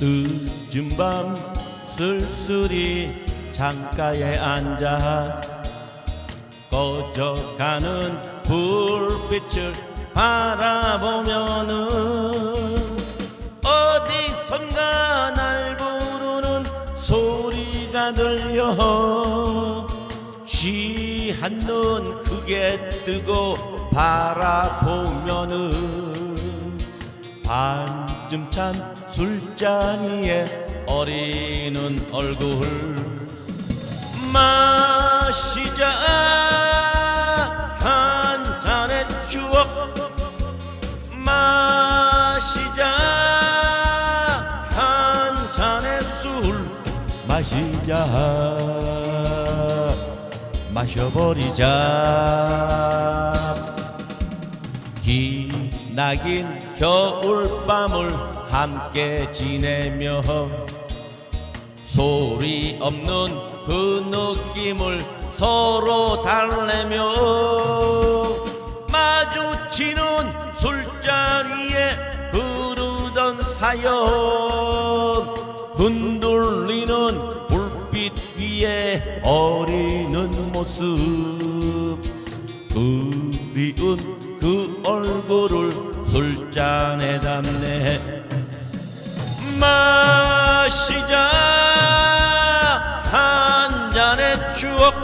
늦은 밤 쓸쓸히 창가에 앉아 꺼져가는 불빛을 바라보면은 어디선가 날 부르는 소리가 들려. 취한 눈 크게 뜨고 바라보면은 반쯤 찬 술잔위에 어리는 얼굴. 마시자 한 잔의 추억. 마시자 한 잔의 술. 마시자. 마셔버리자 기나긴 겨울밤을 함께 지내며 소리 없는 그 느낌을 서로 달래며 마주치는 술자리에 흐르던 사연 흔들리는 불빛 위에 어리는 모습 그리운 그 얼굴을 술잔에 담네. 마시자 한 잔의 추억.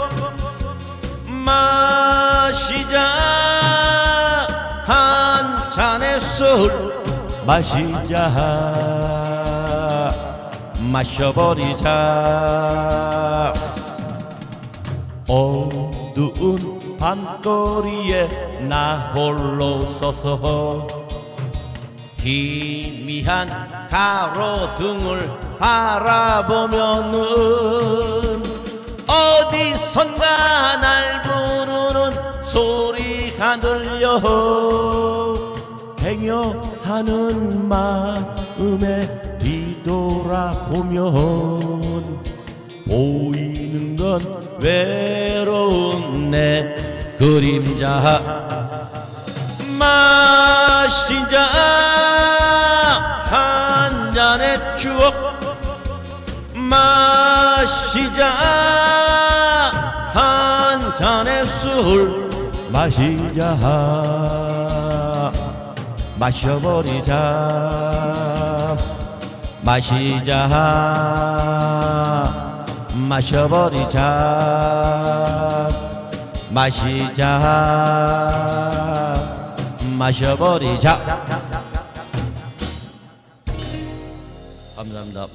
마시자 한 잔의 술 마시자 마셔버리자. 어두운 밤거리에 나 홀로 서서 희미한 가로등을 바라보면은 어디선가 날 부르는 소리가 들려 행여하는 마음에 뒤돌아보면 보이는 건 외로운 내 그림자. 마시자. 한 잔의 추억 마시자. 한 잔의 술 마시자. 마셔버리자. 마시자. 마셔버리자 마시자. 마셔버리자. 감사합니다